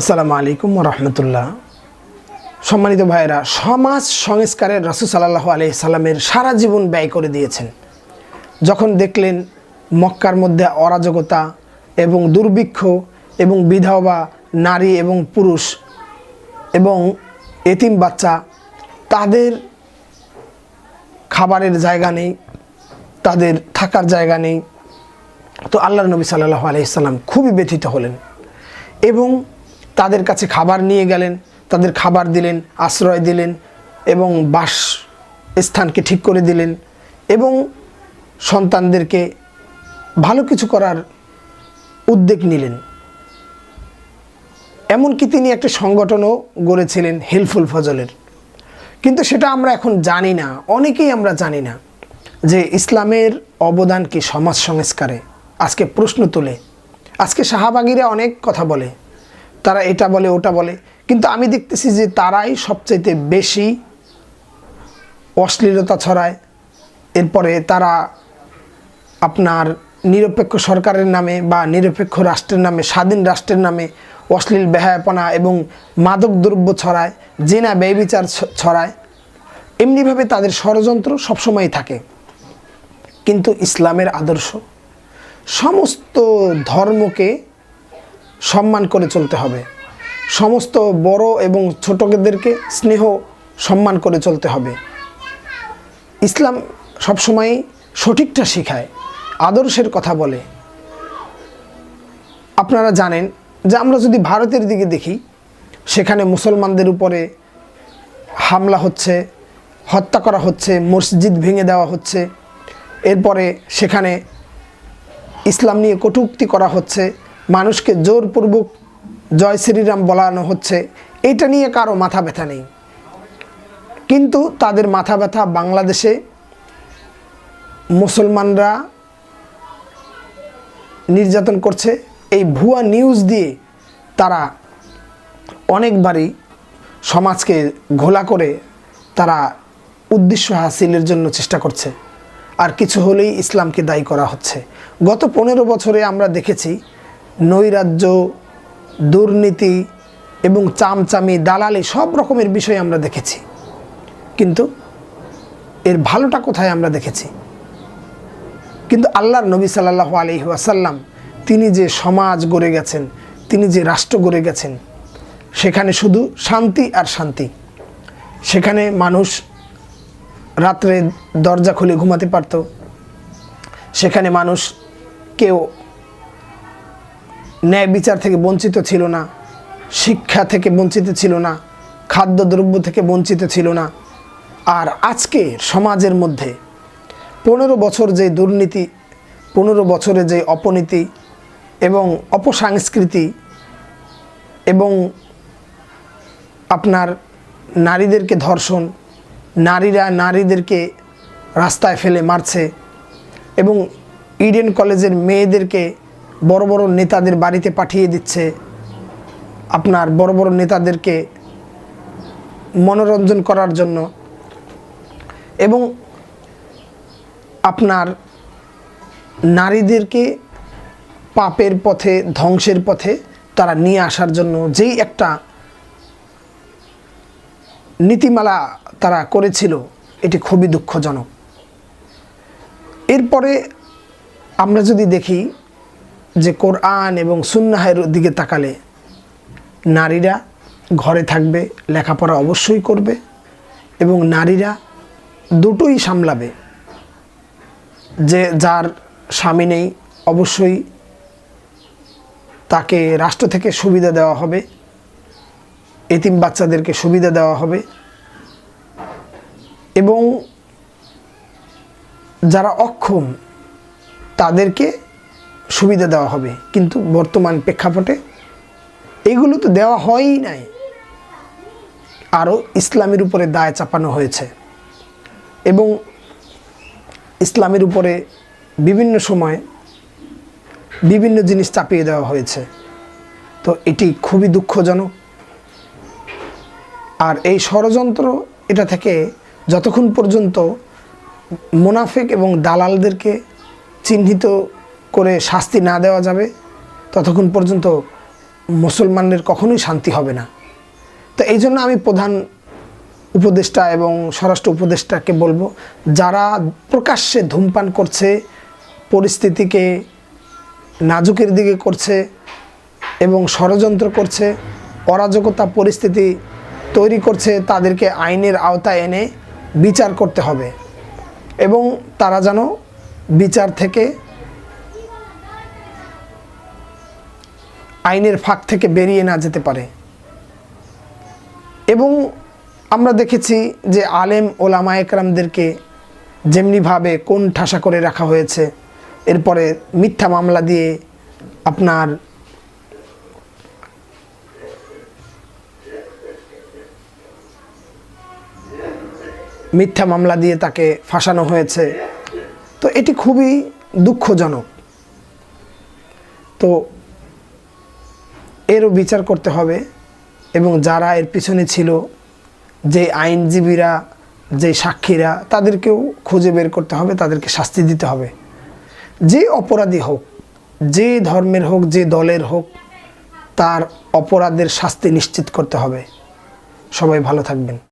আসসালামু আলাইকুম রহমতুল্লাহ। সম্মানিত ভাইয়েরা, সমাজ সংস্কারের রসুল সাল্লাহ আলি সাল্লামের সারা জীবন ব্যয় করে দিয়েছেন। যখন দেখলেন মক্কার মধ্যে অরাজকতা এবং দুর্ভিক্ষ এবং বিধবা, নারী এবং পুরুষ এবং এতিম বাচ্চা, তাদের খাবারের জায়গা নেই, তাদের থাকার জায়গা নেই, তো আল্লাহ নবী সাল্লাহ আলাইসাল্লাম খুবই ব্যথিত হলেন এবং তাদের কাছে খাবার নিয়ে গেলেন, তাদের খাবার দিলেন, আশ্রয় দিলেন এবং বাস স্থানকে ঠিক করে দিলেন এবং সন্তানদেরকে ভালো কিছু করার উদ্যোগ নিলেন। এমনকি তিনি একটা সংগঠনও গড়েছিলেন হেলফুল ফজলের। কিন্তু সেটা আমরা এখন জানি না, অনেকেই আমরা জানি না যে ইসলামের অবদান কি সমাজ সংস্কারে। আজকে প্রশ্ন তোলে। আজকে শাহাবাগিরা অনেক কথা বলে। তারা এটা বলে, ওটা বলে। কিন্তু আমি দেখতেছি যে তারাই সবচাইতে বেশি অশ্লীলতা ছড়ায়। এরপরে তারা আপনার নিরপেক্ষ সরকারের নামে বা নিরপেক্ষ রাষ্ট্রের নামে, স্বাধীন রাষ্ট্রের নামে অশ্লীল বেহায়াপনা এবং মাদক দ্রব্য ছড়ায়, জেনা ব্যয়বিচার ছড়ায়। এমনিভাবে তাদের ষড়যন্ত্র সবসময় থাকে। কিন্তু ইসলামের আদর্শ, সমস্ত ধর্মকে সম্মান করে চলতে হবে। সমস্ত বড় এবং ছোটদেরকে স্নেহ, সম্মান করে চলতে হবে। ইসলাম সবসময় সঠিকটা শেখায়, আদর্শের কথা বলে। আপনারা জানেন যে আমরা যদি ভারতের দিকে দেখি, সেখানে মুসলমানদের উপরে হামলা হচ্ছে, হত্যা করা হচ্ছে, মসজিদ ভেঙে দেওয়া হচ্ছে। এরপরে সেখানে ইসলাম নিয়ে কটুক্তি করা হচ্ছে। মানুষকে জোরপূর্বক জয় শ্রীরাম বলানো হচ্ছে। এটা নিয়ে কারও মাথা ব্যথা নেই। কিন্তু তাদের মাথা ব্যথা বাংলাদেশে মুসলমানরা নির্যাতন করছে। এই ভুয়া নিউজ দিয়ে তারা অনেকবারই সমাজকে ঘোলা করে তারা উদ্দেশ্য হাসিলের জন্য চেষ্টা করছে। আর কিছু হলেই ইসলামকে দায়ী করা হচ্ছে। গত পনেরো বছরে আমরা দেখেছি নৈরাজ্য, দুর্নীতি এবং চামচামি, দালালি সব রকমের বিষয় আমরা দেখেছি। কিন্তু এর ভালোটা কোথায় আমরা দেখেছি? কিন্তু আল্লাহর নবী সাল্লাহ আলি ওয়াসাল্লাম তিনি যে সমাজ গড়ে গেছেন, তিনি যে রাষ্ট্র গড়ে গেছেন, সেখানে শুধু শান্তি আর শান্তি। সেখানে মানুষ রাত্রে দরজা খুলে ঘুমাতে পারত। সেখানে মানুষ কেউ ন্যায় বিচার থেকে বঞ্চিত ছিল না, শিক্ষা থেকে বঞ্চিত ছিল না, খাদ্যদ্রব্য থেকে বঞ্চিত ছিল না। আর আজকে সমাজের মধ্যে পনেরো বছর যে দুর্নীতি, পনেরো বছরে যে অপনীতি এবং অপসংস্কৃতি এবং আপনার নারীদেরকে ধর্ষণ, নারীরা নারীদেরকে রাস্তায় ফেলে মারছে এবং ইডেন কলেজের মেয়েদেরকে বড় বড় নেতাদের বাড়িতে পাঠিয়ে দিচ্ছে। আপনার বড় বড় নেতাদেরকে মনোরঞ্জন করার জন্য। এবং আপনার নারীদেরকে পাপের পথে, ধ্বংসের পথে তারা নিয়ে আসার জন্য যেই একটা নীতিমালা তারা করেছিল, এটি খুবই দুঃখজনক। এরপরে আমরা যদি দেখি যে কোরআন এবং সুন্নাহের দিকে তাকালে নারীরা ঘরে থাকবে, লেখাপড়া অবশ্যই করবে এবং নারীরা দুটোই সামলাবে। যে যার স্বামী নেই, অবশ্যই তাকে রাষ্ট্র থেকে সুবিধা দেওয়া হবে, এতিম বাচ্চাদেরকে সুবিধা দেওয়া হবে এবং যারা অক্ষম তাদেরকে সুবিধা দেওয়া হবে। কিন্তু বর্তমান প্রেক্ষাপটে এগুলো তো দেওয়া হয়ই নাই। আরও ইসলামের উপরে দায় চাপানো হয়েছে। এবং ইসলামের উপরে বিভিন্ন সময় বিভিন্ন জিনিস চাপিয়ে দেওয়া হয়েছে। তো এটি খুবই দুঃখজনক। আর এই ষড়যন্ত্র এটা থেকে যতক্ষণ পর্যন্ত মুনাফেক এবং দালালদেরকে চিহ্নিত করে শাস্তি না দেওয়া যাবে, ততক্ষণ পর্যন্ত মুসলমানদের কখনোই শান্তি হবে না। তো এই জন্য আমি প্রধান উপদেষ্টা এবং স্বরাষ্ট্র উপদেষ্টাকে বলব, যারা প্রকাশ্যে ধূমপান করছে, পরিস্থিতিকে নাজুকের দিকে করছে এবং ষড়যন্ত্র করছে, অরাজকতা পরিস্থিতি তৈরি করছে, তাদেরকে আইনের আওতায় এনে বিচার করতে হবে। এবং তারা যেন বিচার থেকে আইনের ফাঁক থেকে বেরিয়ে না যেতে পারে। এবং আমরা দেখেছি যে আলেম ওলামা একরামদেরকে যেমনিভাবে কোন ঠাসা করে রাখা হয়েছে, এরপরে মিথ্যা মামলা দিয়ে আপনার মিথ্যা মামলা দিয়ে তাকে ফাঁসানো হয়েছে। তো এটি খুবই দুঃখজনক। তো এরও বিচার করতে হবে এবং যারা এর পিছনে ছিল, যে আইনজীবীরা, যে সাক্ষীরা, তাদেরকেও খুঁজে বের করতে হবে, তাদেরকে শাস্তি দিতে হবে। যে অপরাধী হোক, যে ধর্মের হোক, যে দলের হোক, তার অপরাধের শাস্তি নিশ্চিত করতে হবে। সবাই ভালো থাকবেন।